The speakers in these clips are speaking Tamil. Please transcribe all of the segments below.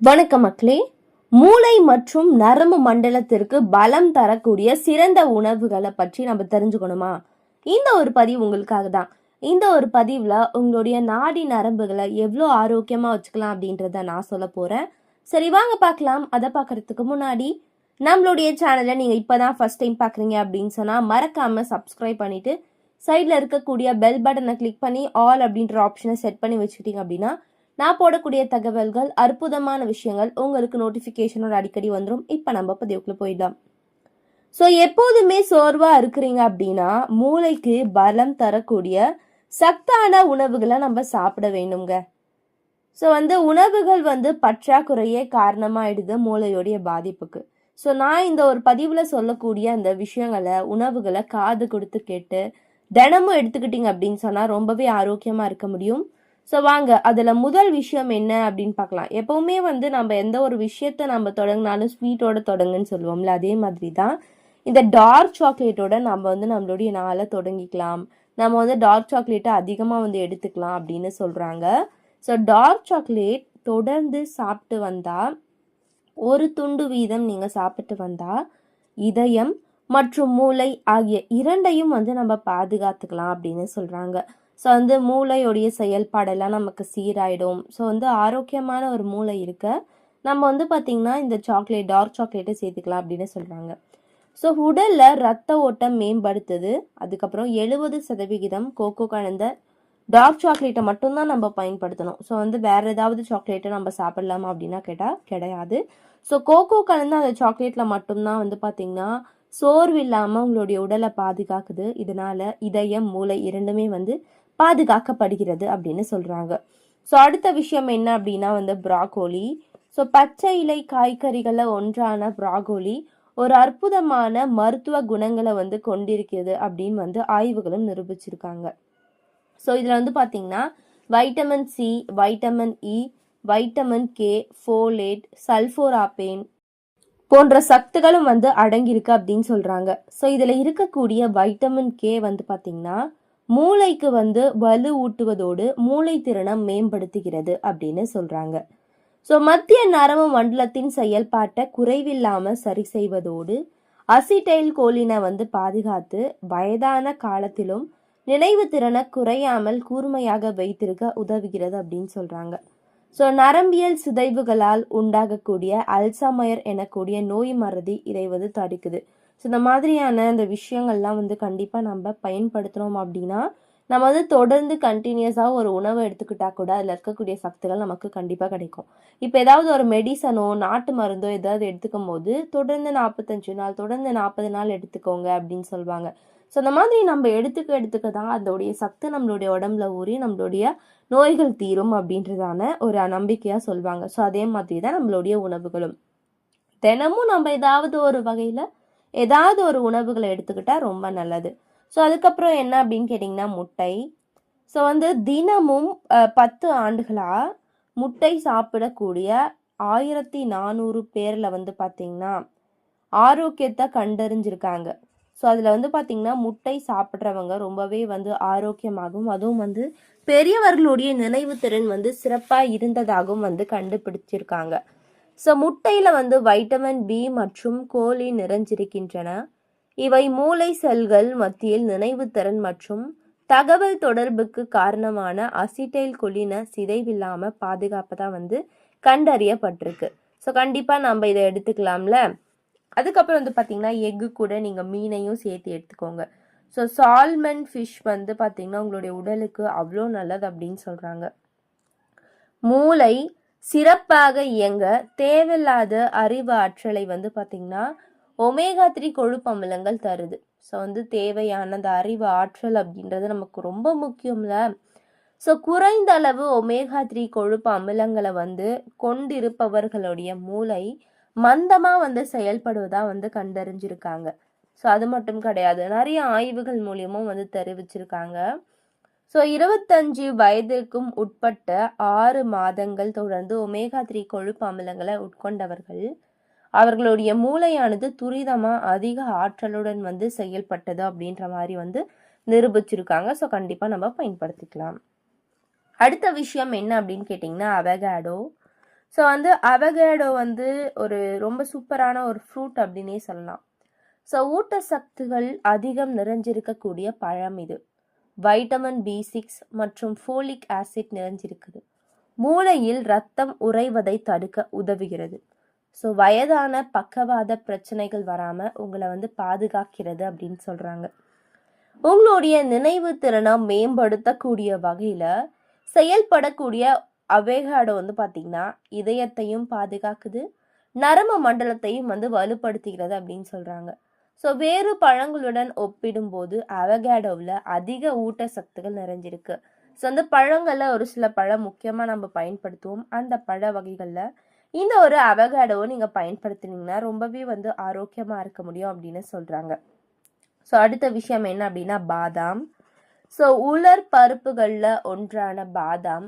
வணக்கம் மக்களே. மூளை மற்றும் நரம்பு மண்டலத்திற்கு பலம் தரக்கூடிய சிறந்த உணவுகளை பற்றி நம்ம தெரிஞ்சுக்கணுமா? இந்த ஒரு பதிவு உங்களுக்காக தான். இந்த ஒரு பதிவில் உங்களுடைய நாடி நரம்புகளை எவ்வளோ ஆரோக்கியமாக வச்சுக்கலாம் அப்படின்றத நான் சொல்ல போகிறேன் சரி வாங்க பார்க்கலாம். அதை பார்க்கறதுக்கு முன்னாடி நம்மளுடைய சேனலை நீங்கள் இப்போ தான் ஃபஸ்ட் டைம் பார்க்குறீங்க அப்படின்னு சொன்னால் மறக்காமல் சப்ஸ்கிரைப் பண்ணிவிட்டு சைடில் இருக்கக்கூடிய பெல் பட்டனை கிளிக் பண்ணி ஆல் அப்படின்ற ஆப்ஷனை செட் பண்ணி வச்சுக்கிட்டீங்க அப்படின்னா நான் போடக்கூடிய தகவல்கள் அற்புதமான விஷயங்கள் உங்களுக்கு நோட்டிஃபிகேஷனோட அடிக்கடி வந்துடும் இப்போ நம்ம பதிவுக்குள்ள போயிடலாம். ஸோ எப்போதுமே சோர்வாக இருக்கிறீங்க அப்படின்னா மூளைக்கு பலம் தரக்கூடிய சத்தான உணவுகளை நம்ம சாப்பிட வேணுங்க ஸோ வந்து உணவுகள் வந்து பற்றாக்குறையே காரணமாயிடுது மூளையோடைய பாதிப்புக்கு. ஸோ நான் இந்த ஒரு பதிவில் சொல்லக்கூடிய அந்த விஷயங்களை உணவுகளை காது கொடுத்து கேட்டு தினமும் எடுத்துக்கிட்டீங்க அப்படின்னு சொன்னால் ரொம்பவே ஆரோக்கியமாக இருக்க முடியும். ஸோ வாங்க அதில் முதல் விஷயம் என்ன அப்படின்னு பார்க்கலாம். எப்போவுமே வந்து நம்ம எந்த ஒரு விஷயத்த நம்ம தொடங்கினாலும் ஸ்வீட்டோட தொடங்குன்னு சொல்லுவோம்ல அதே மாதிரி தான் இந்த டார்க் சாக்லேட்டோட நம்ம வந்து நம்மளுடைய நாளை தொடங்கிக்கலாம். நம்ம வந்து டார்க் சாக்லேட்டை அதிகமாக வந்து எடுத்துக்கலாம் அப்படின்னு சொல்கிறாங்க ஸோ டார்க் சாக்லேட் தொடர்ந்து சாப்பிட்டு வந்தால் ஒரு துண்டு வீதம் நீங்கள் சாப்பிட்டு வந்தால் இதயம் மற்றும் மூளை ஆகிய இரண்டையும் வந்து நம்ம பாதுகாத்துக்கலாம் அப்படின்னு சொல்கிறாங்க ஸோ வந்து மூளையோடைய செயல்பாடெல்லாம் நமக்கு சீராயிடும். ஸோ வந்து ஆரோக்கியமான ஒரு மூளை இருக்க நம்ம வந்து பார்த்திங்கன்னா இந்த சாக்லேட் டார்க் சாக்லேட்டை சேர்த்துக்கலாம் அப்படின்னு சொல்கிறாங்க ஸோ உடலில் ரத்த ஓட்டம் மேம்படுத்துது. அதுக்கப்புறம் எழுபது சதவிகிதம் கோகோ கலந்த டார்க் சாக்லேட்டை மட்டும்தான் நம்ம பயன்படுத்தணும். ஸோ வந்து வேறு ஏதாவது சாக்லேட்டை நம்ம சாப்பிடலாமா அப்படின்னா கேட்டால் கிடையாது. ஸோ கோகோ கலந்த அந்த சாக்லேட்டில் மட்டும்தான் வந்து பார்த்திங்கன்னா சோர்வு இல்லாமல் உங்களுடைய உடலை பாதுகாக்குது. இதனால் இதயம் மூளை இரண்டுமே வந்து பாதுகாக்கப்படுகிறது அப்படின்னு சொல்கிறாங்க ஸோ அடுத்த விஷயம் என்ன அப்படின்னா வந்து ப்ராகோலி ஸோ பச்சை இலை காய்கறிகளில் ஒன்றான ப்ராகோலி ஒரு அற்புதமான மருத்துவ குணங்களை வந்து கொண்டிருக்கிறது அப்படின்னு வந்து ஆய்வுகளும் நிரூபிச்சிருக்காங்க. ஸோ இதில் வந்து பார்த்தீங்கன்னா vitamin C vitamin E vitamin K folate sulforaphane போன்ற சத்துகளும் வந்து அடங்கியிருக்கு அப்படின்னு சொல்கிறாங்க ஸோ இதில் இருக்கக்கூடிய வைட்டமின் கே வந்து பார்த்திங்கன்னா மூளைக்கு வந்து வலு ஊட்டுவதோடு மூளை திறனை மேம்படுத்துகிறது அப்படின்னு சொல்கிறாங்க ஸோ மத்திய நரம்பு மண்டலத்தின் செயல்பாட்டை குறைவில்லாமல் சரி செய்வதோடு அசிடைல் கோலினை வந்து பாதுகாத்து வயதான காலத்திலும் நினைவு திறனை குறையாமல் கூர்மையாக வைத்திருக்க உதவுகிறது அப்படின்னு சொல்கிறாங்க ஸோ நரம்பியல் சிதைவுகளால் உண்டாகக்கூடிய அல்சமயர் எனக்கூடிய நோய் மறதி இதை வந்து தடுக்குது. ஸோ இந்த மாதிரியான இந்த விஷயங்கள்லாம் வந்து கண்டிப்பாக நம்ம பயன்படுத்துகிறோம் அப்படின்னா நம்ம வந்து தொடர்ந்து கண்டினியூஸாக ஒரு உணவை எடுத்துக்கிட்டால் கூட அதில் இருக்கக்கூடிய சக்திகள் நமக்கு கண்டிப்பாக கிடைக்கும். இப்போ ஏதாவது ஒரு மெடிசனோ நாட்டு மருந்தோ ஏதாவது எடுத்துக்கும் போது தொடர்ந்து நாற்பத்தஞ்சு நாள் தொடர்ந்து நாற்பது நாள் எடுத்துக்கோங்க அப்படின்னு சொல்லுவாங்க. ஸோ அந்த மாதிரி நம்ம எடுத்துக்க எடுத்துக்க தான் அதோடைய சக்தி நம்மளுடைய உடம்புல ஊறி நம்மளுடைய நோய்கள் தீரும் அப்படின்றதான ஒரு நம்பிக்கையாக சொல்லுவாங்க ஸோ அதே மாதிரி தான் நம்மளுடைய உணவுகளும். தினமும் நம்ம ஏதாவது ஒரு வகையில் ஏதாவது ஒரு உணவுகளை எடுத்துக்கிட்டால் ரொம்ப நல்லது. ஸோ அதுக்கப்புறம் என்ன அப்படின்னு கேட்டிங்கன்னா முட்டை. ஸோ வந்து தினமும் பத்து ஆண்டுகளாக முட்டை சாப்பிடக்கூடிய ஆயிரத்தி நானூறு பேரில் வந்து பார்த்திங்கன்னா ஆரோக்கியத்தை கண்டறிஞ்சிருக்காங்க. ஸோ அதில் வந்து பார்த்திங்கன்னா முட்டை சாப்பிட்றவங்க ரொம்பவே வந்து ஆரோக்கியமாகவும் அதுவும் வந்து பெரியவர்களுடைய நினைவு திறன் வந்து சிறப்பாக இருந்ததாகவும் வந்து கண்டுபிடிச்சிருக்காங்க. ஸோ முட்டையில் வந்து வைட்டமின் பி மற்றும் கோலி நிறைஞ்சிருக்கின்றன. இவை மூளை செல்கள் மத்தியில் நினைவுத்திறன் மற்றும் தகவல் தொடர்புக்கு காரணமான அசிட்டைல் கொலின சிதைவில்லாமல் பாதுகாப்பதாக வந்து கண்டறியப்பட்டிருக்கு. ஸோ கண்டிப்பாக நம்ம இதை எடுத்துக்கலாம்ல? அதுக்கப்புறம் வந்து பார்த்திங்கன்னா எக்கு கூட நீங்கள் மீனையும் சேர்த்து எடுத்துக்கோங்க. ஸோ சால்மன் ஃபிஷ் வந்து பார்த்திங்கன்னா உங்களுடைய உடலுக்கு அவ்வளோ நல்லது அப்படின்னு சொல்கிறாங்க மூளை சிறப்பாக இயங்க தேவையில்லாத அறிவு ஆற்றலை வந்து பார்த்திங்கன்னா ஒமேகா த்ரீ கொழுப்பு அமிலங்கள் தருது. ஸோ வந்து தேவையான அந்த அறிவு ஆற்றல் அப்படின்றது நமக்கு ரொம்ப முக்கியம்ல. ஸோ குறைந்த அளவு ஒமேகா த்ரீ கொழுப்பு அமிலங்களை வந்து கொண்டிருப்பவர்களுடைய மூளை மந்தமாக வந்து செயல்படுவதாக வந்து கண்டறிஞ்சிருக்காங்க. ஸோ அது மட்டும் கிடையாது. நிறைய ஆய்வுகள் மூலியமும் வந்து தெரிவிச்சிருக்காங்க. ஸோ இருபத்தஞ்சு வயதிற்கும் உட்பட்ட ஆறு மாதங்கள் தொடர்ந்து ஒமேகா த்ரீ கொழுப்பு அமிலங்களை உட்கொண்டவர்கள் அவர்களுடைய மூளையானது துரிதமாக அதிக ஆற்றலுடன் வந்து செயல்பட்டது அப்படின்ற மாதிரி வந்து நிரூபிச்சிருக்காங்க. ஸோ கண்டிப்பாக நம்ம பயன்படுத்திக்கலாம். அடுத்த விஷயம் என்ன அப்படின்னு கேட்டிங்கன்னா அவகாடோ ஸோ வந்து அவகேடோ வந்து ஒரு ரொம்ப சூப்பரான ஒரு ஃப்ரூட் அப்படின்னே சொல்லலாம். ஸோ ஊட்டச்சத்துகள் அதிகம் நிறைஞ்சிருக்கக்கூடிய பழம் இது. வைட்டமின் பி சிக்ஸ் மற்றும் ஃபோலிக் ஆசிட் நிறைஞ்சிருக்குது. மூளையில் ரத்தம் உறைவதை தடுக்க உதவுகிறது. ஸோ வயதான பக்கவாத பிரச்சனைகள் வராமல் உங்களை வந்து பாதுகாக்கிறது அப்படின்னு சொல்கிறாங்க உங்களுடைய நினைவு திறனை மேம்படுத்தக்கூடிய வகையில் செயல்படக்கூடிய அவேகாடோ வந்து பார்த்திங்கன்னா இதயத்தையும் பாதுகாக்குது. நரம்பு மண்டலத்தையும் வந்து வலுப்படுத்துகிறது அப்படின்னு சொல்கிறாங்க ஸோ வேறு பழங்களுடன் ஒப்பிடும்போது அவகேடோவில் அதிக ஊட்டச்சத்துகள் நிறைஞ்சிருக்கு. ஸோ அந்த பழங்களில் ஒரு சில பழம் முக்கியமாக நம்ம பயன்படுத்துவோம். அந்த பழ வகைகளில் இந்த ஒரு அவகேடோவை நீங்கள் பயன்படுத்தினீங்கன்னா ரொம்பவே வந்து ஆரோக்கியமாக இருக்க முடியும் அப்படின்னு சொல்கிறாங்க ஸோ அடுத்த விஷயம் என்ன அப்படின்னா பாதாம். ஸோ உலர் பருப்புகளில் ஒன்றான பாதாம்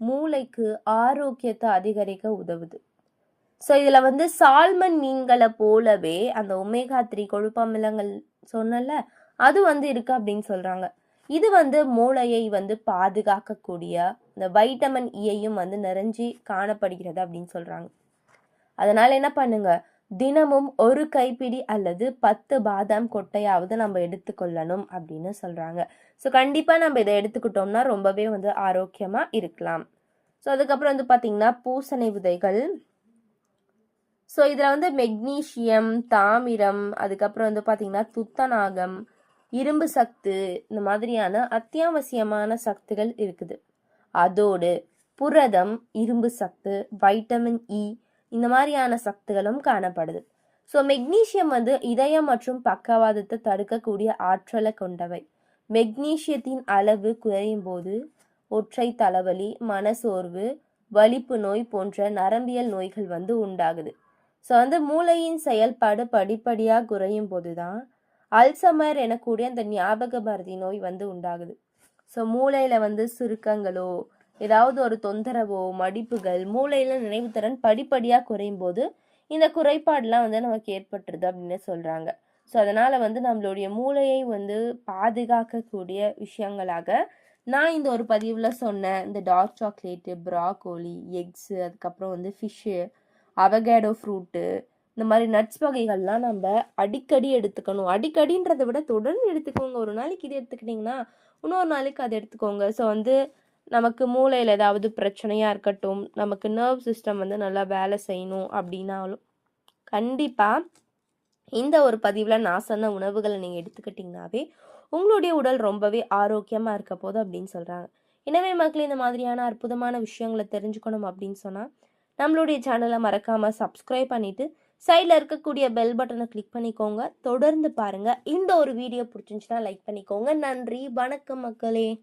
மூளைக்கு ஆரோக்கியத்தை அதிகரிக்க உதவுது. ஸோ இதில் வந்து சால்மன் மீன்களை போலவே அந்த ஒமேகா த்ரீ கொழுப்பமிலங்கள் சொன்னல அது வந்து இருக்கு அப்படின்னு சொல்கிறாங்க இது வந்து மூளையை வந்து பாதுகாக்கக்கூடிய இந்த வைட்டமின் e இயையும் வந்து நிறைஞ்சி காணப்படுகிறது அப்படின்னு சொல்கிறாங்க அதனால் என்ன பண்ணுங்கள் தினமும் ஒரு கைப்பிடி அல்லது பத்து பாதாம் கொட்டையாவது நம்ம எடுத்துக்கொள்ளணும் அப்படின்னு சொல்கிறாங்க ஸோ கண்டிப்பாக நம்ம இதை எடுத்துக்கிட்டோம்னா ரொம்பவே வந்து ஆரோக்கியமாக இருக்கலாம். ஸோ அதுக்கப்புறம் வந்து பார்த்திங்கன்னா பூசணி விதைகள். ஸோ இதில் வந்து மெக்னீஷியம் தாமிரம் அதுக்கப்புறம் வந்து பார்த்திங்கன்னா துத்தநாகம் இரும்பு சத்து இந்த மாதிரியான அத்தியாவசியமான சத்துகள் இருக்குது. அதோடு புரதம் இரும்பு சத்து வைட்டமின் இ இந்த மாதிரியான சக்திகளும் காணப்படுது. ஸோ மெக்னீஷியம் வந்து இதயம் மற்றும் பக்கவாதத்தை தடுக்கக்கூடிய ஆற்றலை கொண்டவை. மெக்னீஷியத்தின் அளவு குறையும் போது ஒற்றை தலைவலி மனசோர்வு வலிப்பு நோய் போன்ற நரம்பியல் நோய்கள் வந்து உண்டாகுது. ஸோ வந்து மூளையின் செயல்பாடு படிப்படியாக குறையும் போது தான் அல்சமர் எனக்கூடிய அந்த ஞாபக மருதி நோய் வந்து உண்டாகுது. ஸோ மூளையில் வந்து சுருக்கங்களோ ஏதாவது ஒரு தொந்தரவோ மடிப்புகள் மூளையில் நினைவுத்திறன் படிப்படியாக குறையும் போது இந்த குறைபாடுலாம் வந்து நமக்கு ஏற்பட்டுருது அப்படின்னு சொல்கிறாங்க ஸோ அதனால் வந்து நம்மளுடைய மூளையை வந்து பாதுகாக்கக்கூடிய விஷயங்களாக நான் இந்த ஒரு பதிவில் சொன்ன இந்த டார்க் சாக்லேட்டு ப்ராக்கோலி எக்ஸு அதுக்கப்புறம் வந்து ஃபிஷ்ஷு அவகேடோ ஃப்ரூட்டு இந்த மாதிரி நட்ஸ் வகைகள்லாம் நம்ம அடிக்கடி எடுத்துக்கணும். அடிக்கடின்றதை விட தொடர்ந்து எடுத்துக்கோங்க. ஒரு நாளைக்கு இது எடுத்துக்கிட்டிங்கன்னா இன்னொரு நாளைக்கு அதை எடுத்துக்கோங்க. ஸோ வந்து நமக்கு மூளையில் ஏதாவது பிரச்சனையாக இருக்கட்டும் நமக்கு நர்வ் சிஸ்டம் வந்து நல்லா வேலை செய்யணும் அப்படின்னாலும் கண்டிப்பாக இந்த ஒரு பதிவில் நான் சொன்ன உணவுகளை நீங்கள் எடுத்துக்கிட்டிங்கனாவே உங்களுடைய உடல் ரொம்பவே ஆரோக்கியமாக இருக்க போதும் அப்படின்னு சொல்கிறாங்க எனவே மக்கள் இந்த மாதிரியான அற்புதமான விஷயங்களை தெரிஞ்சுக்கணும் அப்படின்னு சொன்னால் நம்மளுடைய சேனலை மறக்காமல் சப்ஸ்கிரைப் பண்ணிவிட்டு சைடில் இருக்கக்கூடிய பெல் பட்டனை கிளிக் பண்ணிக்கோங்க. தொடர்ந்து பாருங்கள் இந்த ஒரு வீடியோ பிடிச்சிருந்துச்சுன்னா லைக் பண்ணிக்கோங்க. நன்றி. வணக்கம் மக்களே.